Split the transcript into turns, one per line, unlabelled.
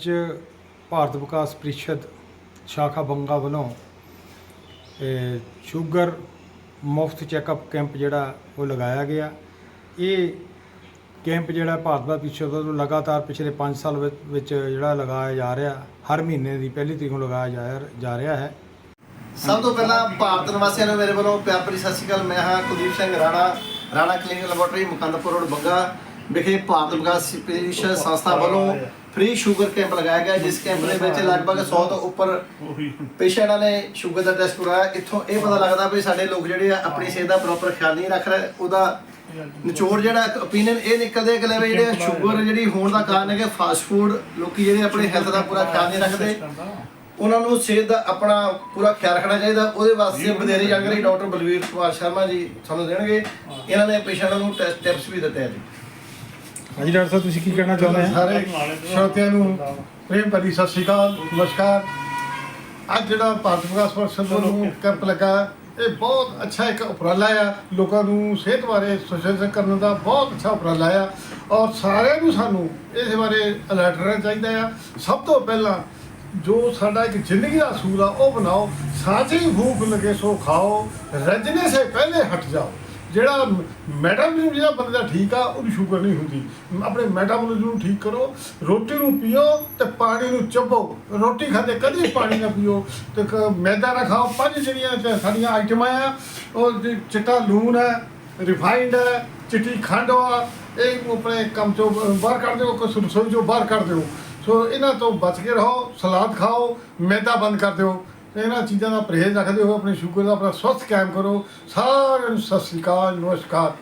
ਅੱਜ ਭਾਰਤ ਵਿਕਾਸ ਪ੍ਰੀਸ਼ਦ ਸ਼ਾਖਾ ਬੰਗਾ ਵੱਲੋਂ ਸ਼ੂਗਰ ਮੁਫਤ ਚੈੱਕਅਪ ਕੈਂਪ ਜਿਹੜਾ ਉਹ ਲਗਾਇਆ ਗਿਆ। ਇਹ ਕੈਂਪ ਜਿਹੜਾ ਭਾਰਤ ਵਿਕਾਸ ਪ੍ਰੀਸ਼ਦ ਵੱਲੋਂ ਲਗਾਤਾਰ ਪਿਛਲੇ 5 ਸਾਲ ਵਿੱਚ ਜਿਹੜਾ ਲਗਾਇਆ ਜਾ ਰਿਹਾ, ਹਰ ਮਹੀਨੇ ਦੀ ਪਹਿਲੀ ਤਰੀਕ ਨੂੰ ਲਗਾਇਆ ਜਾ- ਜਾ ਰਿਹਾ ਹੈ।
ਸਭ ਤੋਂ ਪਹਿਲਾਂ ਭਾਰਤ ਨਿਵਾਸੀਆਂ ਨੂੰ ਮੇਰੇ ਵੱਲੋਂ ਪਿਆਰ ਭਰੀ ਸਤਿ ਸ਼੍ਰੀ ਅਕਾਲ। ਮੈਂ ਹਾਂ Kuldeep Singh Rana Rana clinic laboratory, Mukandpur road, Banga. ਵਿਖੇ ਭਾਰਤ ਵਿਕਾਸ ਪ੍ਰੀਸ਼ਦ ਸੰਸਥਾ ਵੱਲੋਂ ਫ੍ਰੀ ਸ਼ੂਗਰ ਕੈਂਪ ਲਗਾਇਆ ਗਿਆ ਜਿਸ ਕੈਂਪ ਦੇ ਵਿੱਚ ਲਗਭਗ 100 ਤੋਂ ਉੱਪਰ ਪੇਸ਼ੈਂਟਾਂ ਨੇ ਸ਼ੂਗਰ ਦਾ ਟੈਸਟ ਕਰਾਇਆ। ਇੱਥੋਂ ਇਹ ਪਤਾ ਲੱਗਦਾ ਵੀ ਸਾਡੇ ਲੋਕ ਜਿਹੜੇ ਆ ਆਪਣੀ ਸਿਹਤ ਦਾ ਪ੍ਰੋਪਰ ਖਿਆਲ ਨਹੀਂ ਰੱਖ ਰਹੇ। ਉਹਦਾ ਨਿਚੋੜ ਜਿਹੜਾ ਓਪੀਨੀਅਨ ਇਹ ਨਿਕਲਦੇ ਕਿ ਲੈ ਵੀ ਜਿਹੜੇ ਸ਼ੂਗਰ ਜਿਹੜੀ ਹੋਣ ਦਾ ਕਾਰਨ ਹੈ ਕਿ ਫਾਸਟ ਫੂਡ ਲੋਕੀ ਜਿਹੜੇ ਆਪਣੇ ਹੈਲਥ ਦਾ ਪੂਰਾ ਖਿਆਲ ਨਹੀਂ ਰੱਖਦੇ। ਉਹਨਾਂ ਨੂੰ ਸਿਹਤ ਦਾ ਆਪਣਾ ਪੂਰਾ ਖਿਆਲ ਰੱਖਣਾ ਚਾਹੀਦਾ। ਉਹਦੇ ਵਾਸਤੇ ਵਧੇਰੇ ਜਾਣਕਾਰੀ ਡਾਕਟਰ ਬਲਵੀਰ ਕੁਮਾਰ ਸ਼ਰਮਾ ਜੀ ਤੁਹਾਨੂੰ ਦੇਣਗੇ। ਇਹਨਾਂ ਨੇ ਪੇਸ਼ੈਂਟਾਂ ਨੂੰ ਟੈਸਟ ਟਿਪਸ ਵੀ ਦਿੱਤੇ ਆ ਜੀ।
ਹਾਂਜੀ ਡਾਕਟਰ ਸਾਹਿਬ ਤੁਸੀਂ ਕੀ ਕਹਿਣਾ ਚਾਹੁੰਦੇ ਹੋ?
ਸਾਰੇ ਸ਼ਰੋਤਿਆਂ ਨੂੰ ਪ੍ਰੇਮ ਭਰੀ ਸਤਿ ਸ਼੍ਰੀ ਅਕਾਲ ਨਮਸਕਾਰ। ਅੱਜ ਜਿਹੜਾ ਭਾਰਤ ਵਿਕਾਸ ਪਰਿਸ਼ਦ ਵੱਲੋਂ ਕੈਂਪ ਲੱਗਾ ਇਹ ਬਹੁਤ ਅੱਛਾ ਇੱਕ ਉਪਰਾਲਾ ਆ। ਲੋਕਾਂ ਨੂੰ ਸਿਹਤ ਬਾਰੇ ਸੁਚੇਤ ਕਰਨ ਦਾ ਬਹੁਤ ਅੱਛਾ ਉਪਰਾਲਾ ਆ। ਔਰ ਸਾਰਿਆਂ ਨੂੰ ਸਾਨੂੰ ਇਸ ਬਾਰੇ ਅਲਰਟ ਰਹਿਣਾ ਚਾਹੀਦਾ ਆ। ਸਭ ਤੋਂ ਪਹਿਲਾਂ ਜੋ ਸਾਡਾ ਇੱਕ ਜ਼ਿੰਦਗੀ ਦਾ ਅਸੂਲ ਆ ਉਹ ਬਣਾਓ। ਸਾਚੀ ਭੂਖ ਲਗੇ ਸੋ ਖਾਓ ਰਜਨੇ ਸੇ ਪਹਿਲੇ ਹਟ ਜਾਓ। ਜਿਹੜਾ ਮੈਟਾਬੋਲਿਜ਼ਮ ਜਿਹੜਾ ਬੰਦੇ ਦਾ ਠੀਕ ਆ ਉਹਨੂੰ ਸ਼ੂਗਰ ਨਹੀਂ ਹੁੰਦੀ। ਆਪਣੇ ਮੈਟਾਬੋਲਿਜ਼ਮ ਨੂੰ ਠੀਕ ਕਰੋ, ਰੋਟੀ ਨੂੰ ਪੀਓ ਤੇ ਪਾਣੀ ਨੂੰ ਚੱਬੋ ਰੋਟੀ ਖਾਂਦੇ ਕਦੀ ਪਾਣੀ ਨਾ ਪੀਓ। ਤੇ ਕ- ਮੈਦਾ ਨਾ ਖਾਓ, ਪੰਜ ਜਿਹੜੀਆਂ ਸਾਡੀਆਂ ਆਈਟਮਾਂ ਆ, ਉਹ ਚਿੱਟਾ ਲੂਣ ਹੈ ਰਿਫਾਈਨਡ ਹੈ ਚਿੱਟੀ ਖੰਡ ਆ, ਇਹ ਆਪਣੇ ਕੰਮ ਚੋਂ ਬਾਹਰ ਕੱਢ ਦਿਓ, ਕੁਛ ਰਸੋਈ ਚੋਂ ਬਾਹਰ ਕੱਢ ਦਿਓ। ਸੋ ਇਹਨਾਂ ਤੋਂ ਬਚ ਕੇ ਰਹੋ, ਸਲਾਦ ਖਾਓ, ਮੈਦਾ ਬੰਦ ਕਰ ਦਿਓ। ਇਹਨਾਂ ਚੀਜ਼ਾਂ ਦਾ ਪਰਹੇਜ਼ ਰੱਖਦੇ ਹੋ ਆਪਣੇ ਸ਼ੂਗਰ ਦਾ ਆਪਣਾ ਸਵਸਥ ਕਾਇਮ ਕਰੋ। ਸਾਰਿਆਂ ਨੂੰ ਸਤਿ ਸ੍ਰੀ ਅਕਾਲ, ਨਮਸਕਾਰ।